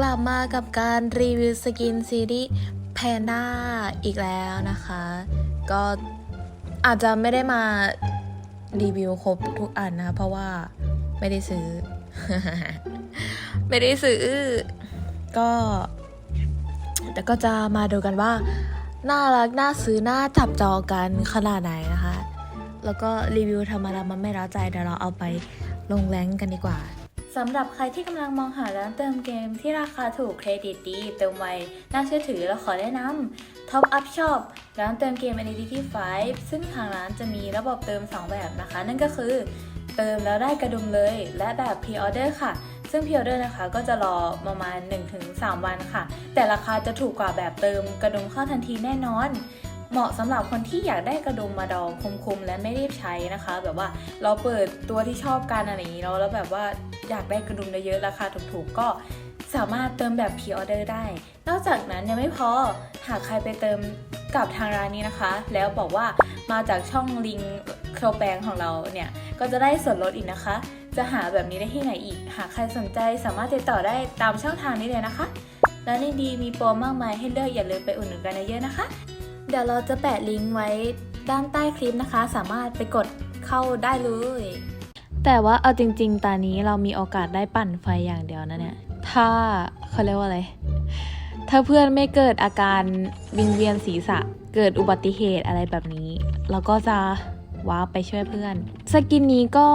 กลับมากับการรีวิวสกินซีรีส์แพนด้าอีกแล้วนะคะ ก็อาจจะไม่ได้มารีวิวครบทุกอันนะคะเพราะว่าไม่ได้ซื้อ ไม่ได้ซื้อ ก็ แต่ก็จะมาดูกันว่า น่ารัก น่าซื้อ น่าจับจองกันขนาดไหนนะคะ แล้วก็รีวิวธรรมดามันไม่ร้าใจเดี๋ยวเราเอาไปลงแรงกันดีกว่า สำหรับใครที่กำลังมองหาร้านเติมเกมที่ราคาถูกเครดิตดี เติมไว น่าเชื่อถือและขอแนะนำ Top Up Shop ร้านเติมเกม Identity 5 ซึ่งทางร้านจะมีระบบเติม 2 แบบนะคะ นั่นก็คือเติมแล้วได้กระดุมเลย และแบบ Pre-order ค่ะ ซึ่ง Pre-order นะคะก็จะรอประมาณ 1-3 วันค่ะ แต่ราคาจะถูกกว่าแบบเติมกระดุมเข้าทันทีแน่นอน เหมาะสำหรับคนที่อยากได้กระดุมมาดองคุมๆ และไม่รีบใช้นะคะ แบบว่าเราเปิดตัวที่ชอบกันอะไรอย่างนี้แล้วแล้วแบบว่าอยากได้กระดุมเยอะๆราคาถูกๆ ก็สามารถเติมแบบพ r ออเดอร์ได้ นอกจากนั้นยังไม่พอหากใครไปเติมกับทางร้านนี้นะคะ แล้วบอกว่ามาจากช่องลิงโครแปงของเราเนี่ยก็จะได้ส่วนลดอีกนะคะ จะหาแบบนี้ได้ที่ไหนอีก หากใครสนใจสามารถติดต่อได้ตามช่องทางนี้เลยนะคะ และในดีมีโปรมากมายให้เลือกอย่าลืมไปอุดหนุนกันเยอะๆนะคะ เดี๋ยวเราจะแปะลิงก์ไว้ด้านใต้คลิปนะคะ สามารถไปกดเข้าได้เลย แต่ว่าเอาจริง ๆตอนนี้เรามีโอกาสได้ปั่นไฟอย่างเดียวนะเนี่ย ถ้าเขาเรียกว่าอะไร ถ้าเพื่อนไม่เกิดอาการวิงเวียนศีรษะ เกิดอุบัติเหตุอะไรแบบนี้ เราก็จะว้าไปช่วยเพื่อน สกินนี้ก็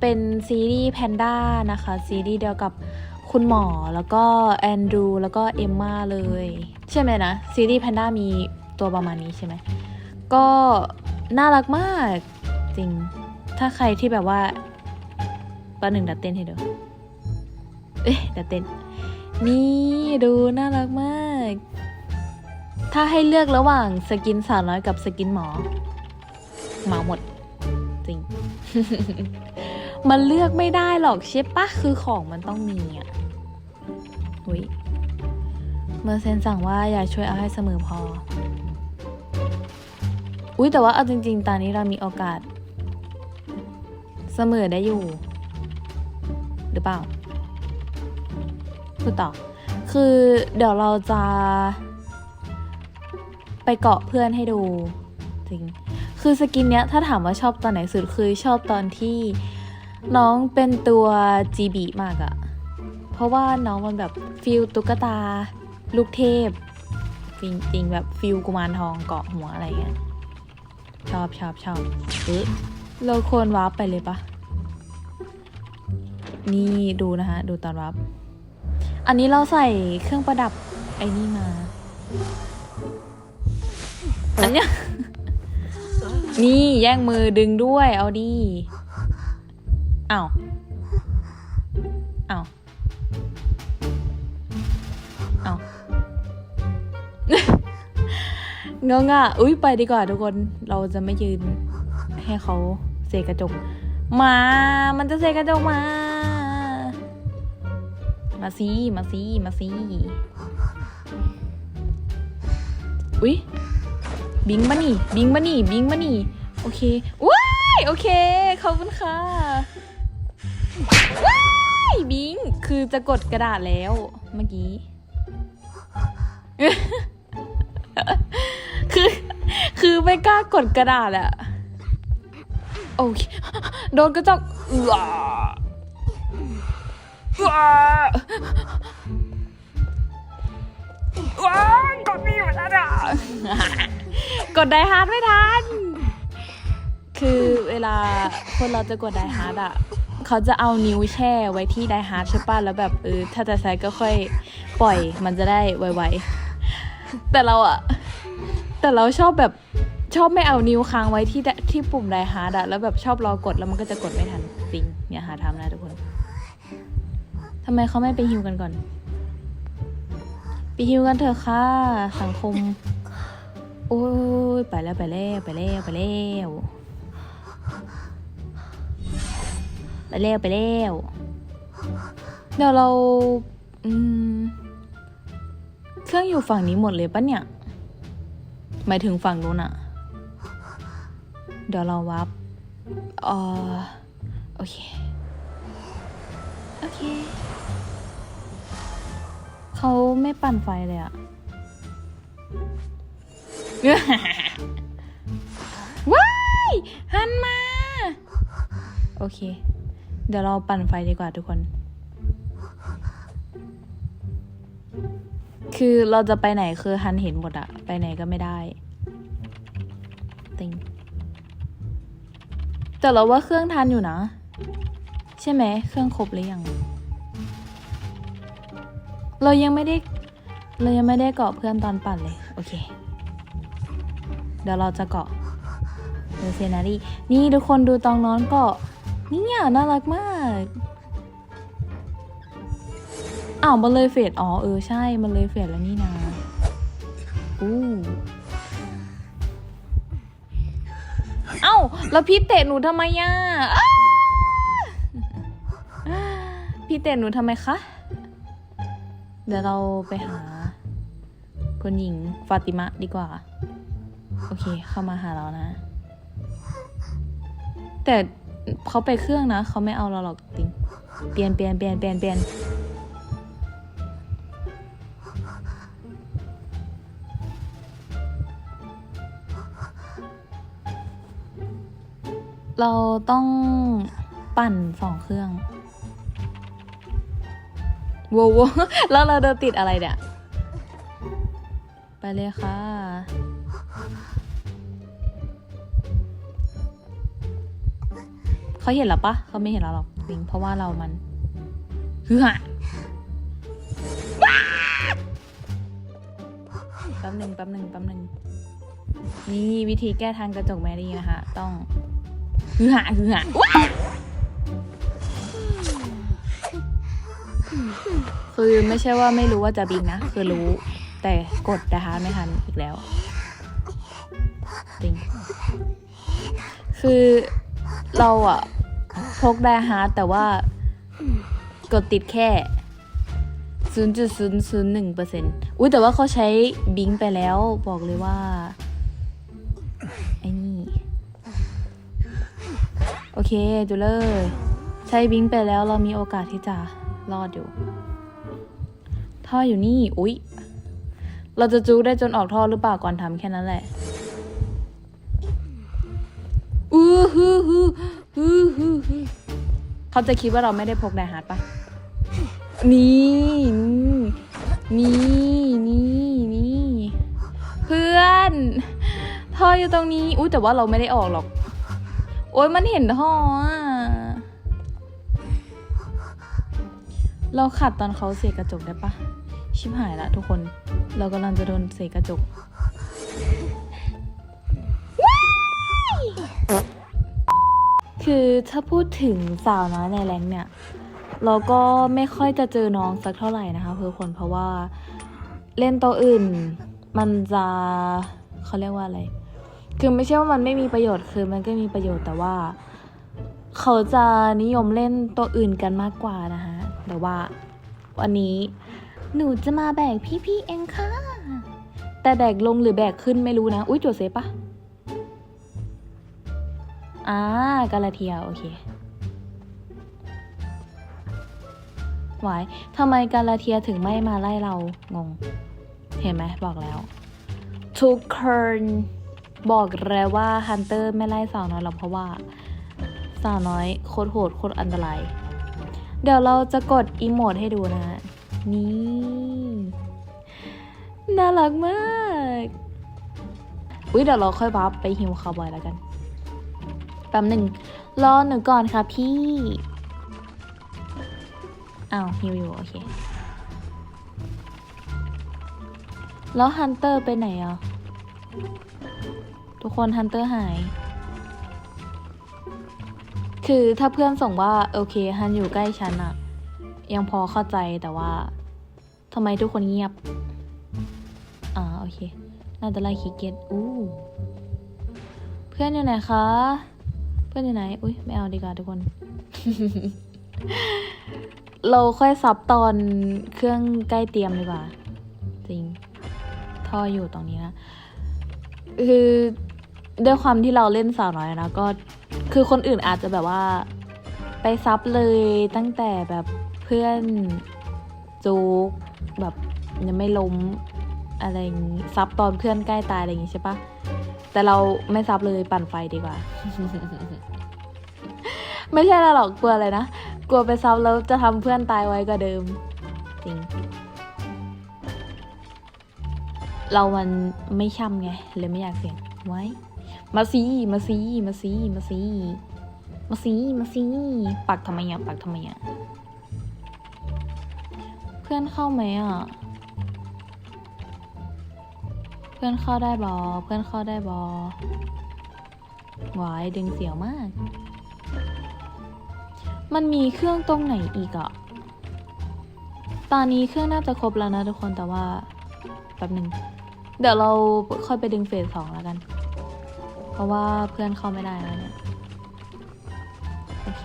เป็นซีรีส์แพนด้านะคะ ซีรีส์เดียวกับคุณหมอแล้วก็แอนดรูแล้วก็เอมมาเลย ใช่ไหมนะ ซีรีส์แพนด้ามี ตัวประมาณนี้ใช่ไหมก็น่ารักมากจริง ถ้าใครที่แบบว่าป้าหนึ่งดัดเต้นให้ดูเอ๊ะดัดเต้น นี่ดูน่ารักมาก ถ้าให้เลือกระหว่างสกินสาวน้อยกับสกินหมอหมาหมด จริง มันเลือกไม่ได้หรอกใช่ปะคือของมันต้องมีอะอุ้ยเมอร์เซนสั่งว่าอย่าช่วยเอาให้เสมอพอ อุ้ยแต่ว่าเอาจริง ๆ ตอนนี้เรามีโอกาส เสมอได้อยู่ หรือเปล่าพูดต่อ คือเดี๋ยวเราจะ ไปเกาะเพื่อนให้ดูจริงคือสกินเนี้ยถ้าถามว่าชอบตอนไหนสุดคือชอบตอนที่น้องเป็นตัวจีบีมากอะเพราะว่าน้องมันแบบฟิลตุ๊กตา ลูกเทพ จริงๆ แบบฟิลกุมารทองเกาะหัวอะไรเงี้ย ชอบชอบชอบเอ๊ะเราควรวาร์ปไปเลยปะนี่ดูนะคะดูตอนวาร์ปอันนี้เราใส่เครื่องประดับไอ้นี่มาอันเนี้ยนี่แย่งมือดึงด้วย เอาดีอ้าวอ้าวอ้าว เงงอะอุ้ยไปดีกว่าทุกคนเราจะไม่ยืนให้เขาเสกกระจก มา มันจะเสกกระจกมา มาซีมาซีมาซีอุ้ยบิงมานี่ บิงมานี่ บิงมานี่ โอเคว้ายโอเคขอบคุณค่ะว้ายบิง คือจะกดกระดาษแล้วเมื่อกี้ คือ คือไม่กล้ากดกระดาษอะโอเคโดนกระจกว้าว้าว้ากดไม่ทันอะกดไดฮาร์ดไม่ทัน คือเวลาคนเราจะกดไดฮาร์ดอะเขาจะเอานิ้วแช่ไว้ที่ไดฮาร์ดใช่ป่ะแล้วแบบเออถ้าจะใช้ก็ค่อยปล่อยมันจะได้ไวๆแต่เราอะ แต่เราชอบแบบชอบไม่เอานิ้วค้างไว้ที่ที่ปุ่มไดฮาร์ดอะแล้วแบบชอบรอกดแล้วมันก็จะกดไม่ทันจริงอย่าหาทำนะทุกคนทำไมเขาไม่ไปฮิวกันก่อน ไปฮิวกันเถอะค่ะ สังคม โอ้ยไปแล้วไปแล้วไปแล้วไปแล้วไปแล้วไปแล้วเดี๋ยวเรา อืม เครื่องอยู่ฝั่งนี้หมดเลยปะเนี่ย หมายถึงฝั่งนู้นอะเดี๋ยวเราวับเออโอเค โอเค เขาไม่ปั่นไฟเลยอะว้ายหันมา โอเค เดี๋ยวเราปั่นไฟดีกว่าทุกคน คือเราจะไปไหนคือฮันเห็นหมดอะไปไหนก็ไม่ได้ติงแต่เราว่าเครื่องทันอยู่นะ ใช่ไหมเครื่องครบหรือยัง เรายังไม่ได้ เรายังไม่ได้เกาะเพื่อนตอนปั่นเลย โอเค เดี๋ยวเราจะเกาะเดอเซนารีนี่ทุกคนดูตองนอนเกาะเนี่ยน่ารักมาก อ้าวมันเลยเฟดอ๋อเออใช่ มันเลยเฟดแล้วนี่นาอู้เอ้าแล้วพี่เตะหนูทำไมอะอ้าพี่เตะหนูทำไมคะ เดี๋ยวเราไปหาคุณหญิงฟาติมะดีกว่า โอเคเข้ามาหาเรานะ แต่เขาไปเครื่องนะ เขาไม่เอาเราหรอกติงเปลี่ยนเปลี่ยนเปลี่ยนเปลี่ยนเปลี่ยน เราต้องปั่นสองเครื่องโว้ววแล้วเราเดินติดอะไรเนี่ย ไปเลยค่ะ เขาเห็นเราปะเขาไม่เห็นเราหรอกปิงเพราะว่าเรามันฮือฮะแป๊บหนึ่งแป๊บหนึ่งแป๊บหนึ่งนี่วิธีแก้ทางกระจกแมรี่นะคะ ต้อง ฮือฮะฮือฮะว้าคือไม่ใช่ว่าไม่รู้ว่าจะบินนะ คือรู้ แต่กดนะคะไม่ทันอีกแล้วจริงคือเราอะพกไดฮาร์ดแต่ว่ากดติดแค่ 0.001เปอร์เซ็นต์อุ้ยแต่ว่าเขาใช้บิงไปแล้วบอกเลยว่า ไอ้นี่ โอเค ดูเลย ใช้บิงไปแล้วเรามีโอกาสที่จะรอดอยู่ ท่ออยู่นี่ อุ๊ย เราจะจูได้จนออกท่อหรือเปล่าก่อนทำแค่นั้นแหละอือฮือฮือฮือฮือเขาจะคิดว่าเราไม่ได้พกไดฮาร์ดปะนี่นี่นี่นี่เพื่อนท่ออยู่ตรงนี้ อุ้ยแต่ว่าเราไม่ได้ออกหรอก โอ้ยมันเห็นท่ออะ เราขัดตอนเขาเสียกระจกได้ปะ ชิบหายละทุกคน เรากำลังจะโดนเสกกระจก คือถ้าพูดถึงสาวน้อยในแรงเนี่ย เราก็ไม่ค่อยจะเจอน้องสักเท่าไหร่นะคะเพื่อคนเพราะว่าเล่นตัวอื่น มันจะเขาเรียกว่าอะไร คือไม่ใช่ว่ามันไม่มีประโยชน์คือมันก็มีประโยชน์แต่ว่า เขาจะนิยมเล่นตัวอื่นกันมากกว่านะคะแต่ว่า วันนี้หนูจะมาแบกพี่ๆเองค่ะ แต่แบกลงหรือแบกขึ้นไม่รู้นะ อุ้ยจดเซฟปะอ่ากาลาเทียโอเคหวายทำไมกาลาเทียถึงไม่มาไล่เรางง เห็นไหมบอกแล้วทุกคน บอกแล้วว่าฮันเตอร์ไม่ไล่สาวน้อยหรอกเพราะว่า สาวน้อยโคตรโหดโคตรอันตราย เดี๋ยวเราจะกดอีโมดให้ดูนะ นี่ น่ารักมากอุ้ยเดี๋ยวเราค่อยบัฟไปฮิวคาวบอยแล้วกัน แป๊บหนึ่งรอหนูก่อนค่ะพี่อ้าวฮิวอยู่โอเค แล้วฮันเตอร์ไปไหนอะ ทุกคนฮันเตอร์หาย คือถ้าเพื่อนส่งว่าโอเคฮันอยู่ใกล้ฉันอะยังพอเข้าใจแต่ว่าทำไมทุกคนเงียบ อ่าโอเค น่าจะไล่คิกเก็ตอู้เพื่อนอยู่ไหนคะ เพื่อนอยู่ไหน อุ้ยไม่เอาดีกว่าทุกคน เราค่อยซับตอนเครื่องใกล้เตรียมดีกว่า จริง ท่ออยู่ตรงนี้นะ คือ ด้วยความที่เราเล่นสาวน้อยนะก็คือคนอื่นอาจจะแบบว่า ไปซับเลยตั้งแต่แบบเพื่อนจูกแบบยังไม่ล้มอะไรงี้ซับตอนเพื่อนใกล้ตายอะไรอย่างงี้ใช่ปะแต่เราไม่ซับเลยปั่นไฟดีกว่า ไม่ใช่เราหรอกกลัวอะไรนะกลัวไปซับแล้วจะทำเพื่อนตายไว้กว่าเดิม จริง เรามันไม่ช่ำไงเลยไม่อยากเสี่ยงไว้ มาซีมาซีมาซีมาซีมาซีมาซีปักทำไมอะปักทำไมอะเพื่อนเข้าไหมอะเพื่อนเข้าได้บอเพื่อนเข้าได้บอหวายดึงเสียวมาก มันมีเครื่องตรงไหนอีกอะตอนนี้เครื่องน่าจะครบแล้วนะทุกคนแต่ว่าแป๊บหนึ่งเดี๋ยวเราค่อยไปดึงเฟสสองแล้วกัน เพราะว่าเพื่อนเข้าไม่ได้แล้วเนี่ย โอเค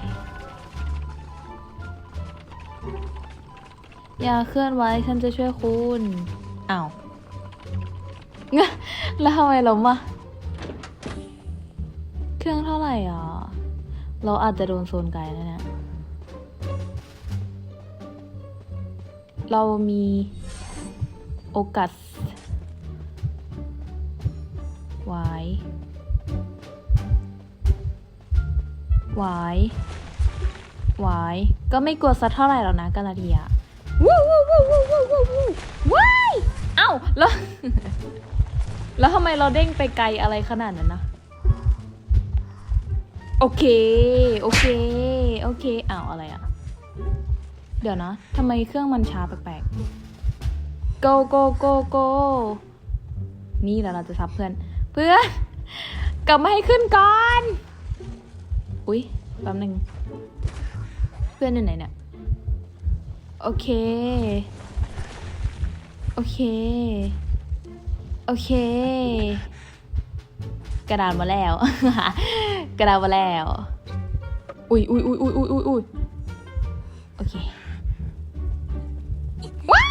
อย่าเคลื่อนไหวฉันจะช่วยคุณอ้าวแล้วทำไมล้มอะ เครื่องเท่าไหร่อะ เราอาจจะโดนโซนไกลแล้วเนี่ย เรามีโอกาสหว หวายวาย ก็ไม่กลัวสักเท่าไหร่หรอกนะกาลาเทียวู้วู้วู้วู้วู้วู้วู้วายเอ้าแล้ว แล้วทำไมเราเด้งไปไกลอะไรขนาดนั้นนะโอเค โอเค โอเคอ้าวอะไรอะเดี๋ยวนะทำไมเครื่องมันช้าแปลกๆ go go go go นี่แหละเราจะซับเพื่อน เพื่อนกลับมาให้ขึ้นก่อน อุ๊ยแป๊บหนึ่งเพื่อนอยู่ไหนเนี่ย โอเค โอเค โอเค กระดานมาแล้ว กระดานมาแล้ว อุ้ยอุ้ยอุ้ยอุ้ยอุ้ยอุ้ยอุ้ยโอเคว้า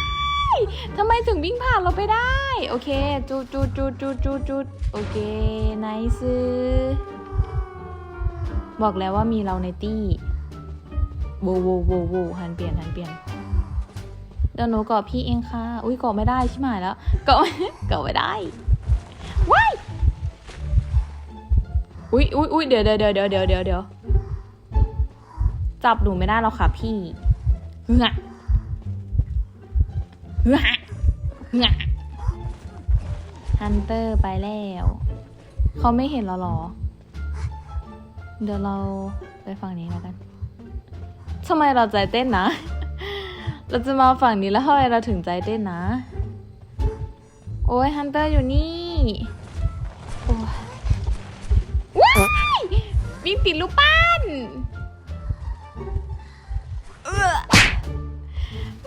ยทำไมถึงวิ่งผ่านเราไปได้ โอเคจูดจูดจูดจูดจูดจูดโอเค ไนซ์ บอกแล้วว่ามีเราในตี้โวโวโวโวหันเปลี่ยนหันเปลี่ยนเดี๋ยวหนูเกาะพี่เองค่ะ อุ้ยเกาะไม่ได้ใช่ไหมแล้วเกาะเกาะไม่ได้ว้ายอุ้ยอุ้ยอุ้ยเดี๋ยวเดี๋ยวเดี๋ยวเดี๋ยวเดี๋ยวเดี๋ยวเดี๋ยวจับหนูไม่ได้หรอกค่ะพี่เฮ้อเฮ้อเฮ้อฮันเตอร์ไปแล้ว เขาไม่เห็นเราหรอ เดี๋ยวเราไปฝั่งนี้แล้วกันทำไมเราใจเต้นนะ เราจะมาฝั่งนี้แล้วทำไมเราถึงใจเต้นนะ โอ้ยฮันเตอร์อยู่นี่ โอ้ยว้ายวิ่งติดลูกปั้น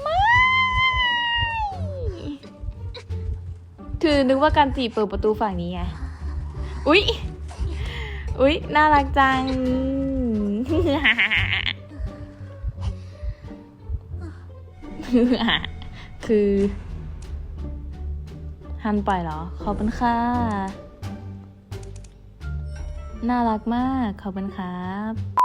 ไม่คือนึกว่าการจีบเปิดประตูฝั่งนี้ไง อุ๊ย อุ๊ย น่ารักจัง คือ ฮันปล่อยเหรอ ขอบคุณค่ะ น่ารักมาก ขอบคุณครับ